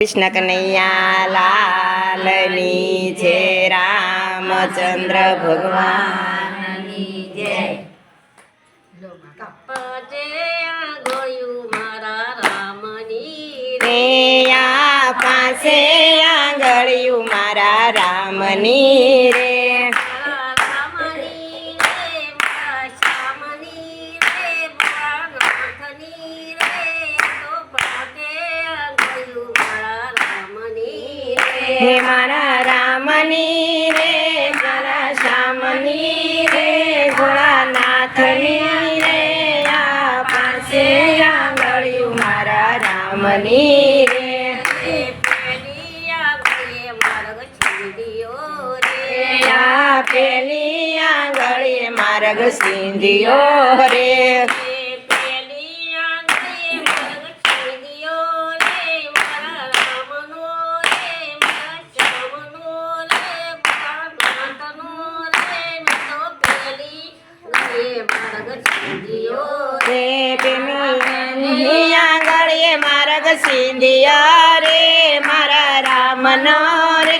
કૃષ્ણ કનૈયા લાલની જય રામચંદ્ર ભગવાન જય ગોયું મારા રામની રે. પાસે આંગળ્યું મારા રામની રે. મારા રામની રે મારા શ્યામની રે ભોળાનાથની રે આ પાસે આંગળ્યું મારા રામની રે. આગળે પેલી આંગળીએ માર્ગ સિંધિયો રે પેલી આંગળે માર્ગ છોડ્યો રે મારા રામનો રે મારા શ્યામનો રે મારા નાથનો રે મેં તો પેલી આંગળે માર્ગ છોડ્યો રે પેલી આંગળીએ માર્ગ સિંધિયો રે, મારા રામનો રે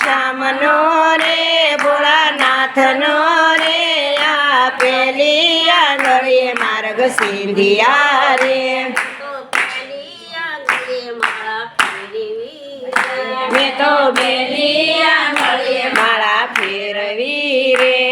શ્યામનો રે, ભોળાનાથનો રે, આ પેલી આંગળીએ માર્ગ સિંધિયા રે. મેં તો બેલી આંગળીએ માળા ફેરવી રે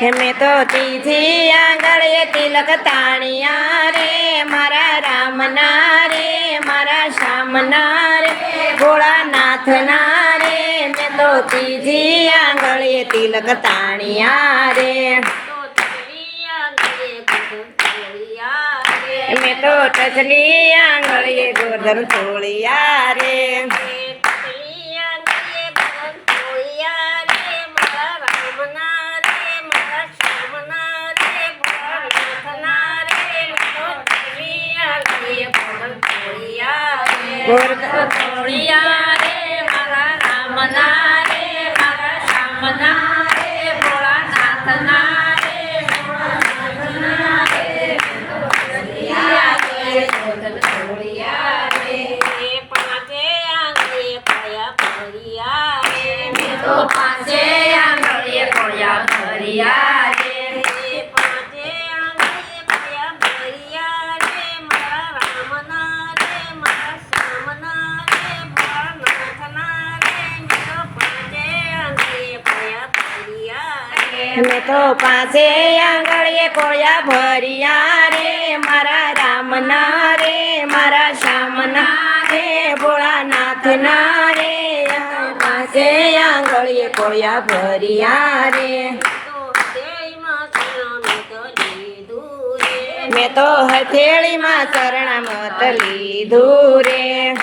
મેં તો તીજી આંગળીએ તિલક તાણિયા રે. મારા રામના રે, મારા શ્યામના રે ભોળાનાથના રે. મેં તો તીજી આંગળીએ તિલક તાણિયા રે. મેં તો ટચલી આંગળીએ ગોધન તોળિયા રે. તોળિયા રે મારા રામના રે મારા શ્યામના રે ભોળાનાથના રે ભોળાનાથના રે તોળિયા રે તોળિયા રે પાંચે આંગળીએ કોળિયા ભર્યા રે. મેં તો પાંચે આંગળીએ કોળિયા ભર્યા રે. મારા રામના રે, મારા શ્યામના રે, ભોળાનાથના રે. પાસે આંગળીએ કોળિયા ભર્યા રે. મેં તો હથેળીમાં શરણામત લીધું રે.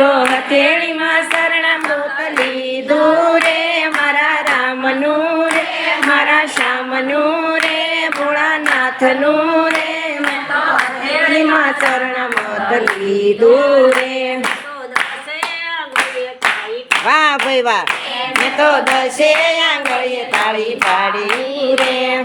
તો હથેળીમાં શરણામૃત મોકલી રે. મારા રામનું રે, મારા શ્યામનું રે, ભોળાનાથનું રે. મેં તો હથેળીમાં શરણામૃત લીધું રે. વાહ ભાઈ વાહ. મેં તો દસે આંગળીએ તાળી પાડી રે.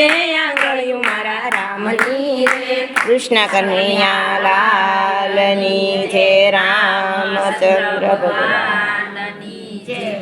પાંચે આંગળીયું મારા રામની રે કૃષ્ણ કન્યા લાલની છે રામચંદ્ર ભગવાન.